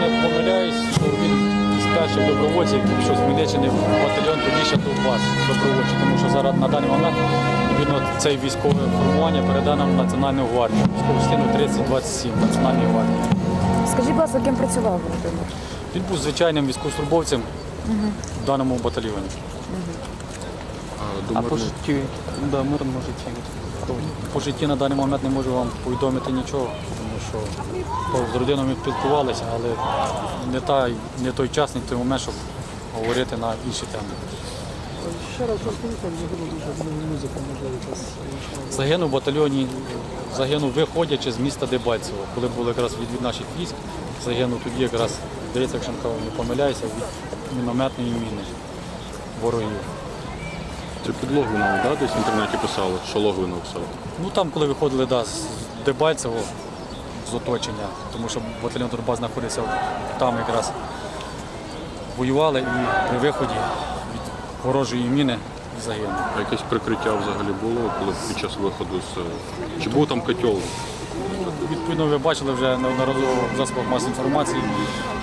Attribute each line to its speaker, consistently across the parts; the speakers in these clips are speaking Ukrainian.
Speaker 1: не помиляюсь, то він з перших добровольців, який пішов з Хмельниччини в батальйон Подіща Донбас добровольчий, тому що зараз на даний момент відповідно це військове формування передано в Національну гвардію, військову частину 3027 Національної гвардії.
Speaker 2: Скажіть, будь ласка, ким працював Володимир?
Speaker 1: Він був звичайним військовослужбовцем в даному батальйоні.
Speaker 3: А
Speaker 1: А по житті, да, мирному житті. По житті на даний момент не можу вам повідомити нічого, що з родиною ми спілкувалися, але не, та, не той час, не той момент, щоб говорити на інші теми.
Speaker 4: Ще раз розповідь, як загинув музика, можливо, якась.
Speaker 1: Загинув в батальйоні, загинув виходячи з міста Дебальцево, коли був якраз відвід наших військ, загинув тоді якраз, здається, якщо не помиляюся, від мінометної міни ворогів.
Speaker 3: Це під Логвином, да, десь в інтернеті писали, що Логвинов писав.
Speaker 1: Ну там, коли виходили да, з Дебальцево з оточення, тому що батальйон Донбас знаходився там якраз воювали і при виході від ворожої міни загинув.
Speaker 3: А якесь прикриття взагалі було, коли під час виходу з. Чи був там котел?
Speaker 1: Відповідно, ви бачили вже неодноразово в засобах масової інформації,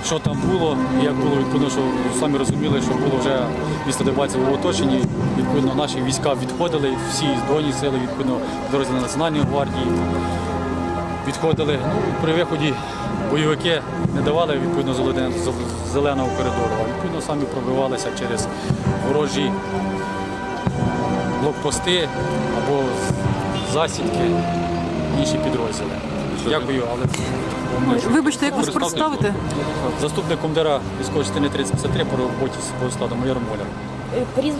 Speaker 1: що там було, і як було відповідно, що самі розуміли, що було вже місто Дебальцево в оточенні. Відповідно, наші війська відходили, всі збройні сили, відповідно, підрозділи Національної гвардії відходили. Ну, при виході бойовики не давали відповідно зеленого коридору, а відповідно самі пробивалися через ворожі блокпости або засідки інші підрозділи. Дякую, але
Speaker 5: Вибачте, як вас представити?
Speaker 1: заступник командира військової частини 3053 по роботі з складу майор Моляр.
Speaker 2: Е, Прізвище